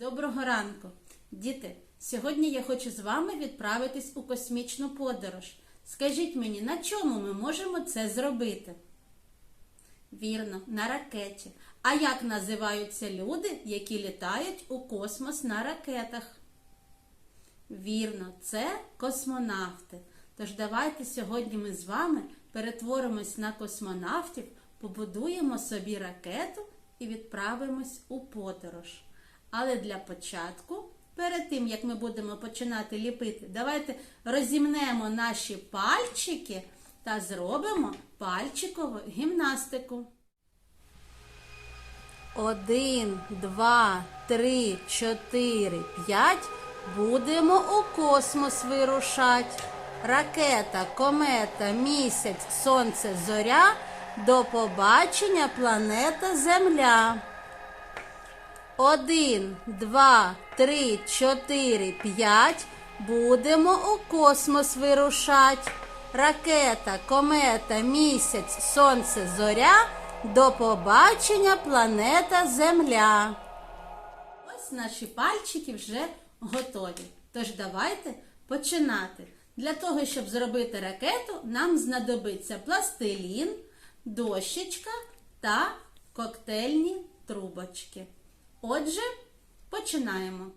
Доброго ранку, діти! Сьогодні я хочу з вами відправитись у космічну подорож. Скажіть мені, на чому ми можемо це зробити? Вірно, на ракеті. А як називаються люди, які літають у космос на ракетах? Вірно, це космонавти. Тож давайте сьогодні ми з вами перетворимось на космонавтів, побудуємо собі ракету і відправимось у подорож. Але для початку, перед тим як ми будемо починати ліпити, давайте розімнемо наші пальчики та зробимо пальчикову гімнастику. Один, два, три, чотири, п'ять. Будемо у космос вирушать. Ракета, комета, місяць, сонце, зоря. До побачення планета Земля. Один, два, три, чотири, п'ять. Будемо у космос вирушать. Ракета, комета, місяць, сонце, зоря. До побачення планета Земля. Ось наші пальчики вже готові. Тож давайте починати. Для того, щоб зробити ракету, нам знадобиться пластилін, дощечка та коктейльні трубочки. Отже, починаємо.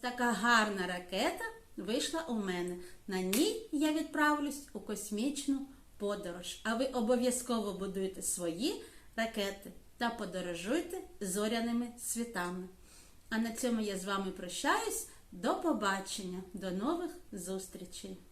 Така гарна ракета вийшла у мене. На ній я відправлюсь у космічну подорож. А ви обов'язково будуйте свої ракети та подорожуйте зоряними світами. А на цьому я з вами прощаюсь. До побачення, до нових зустрічей!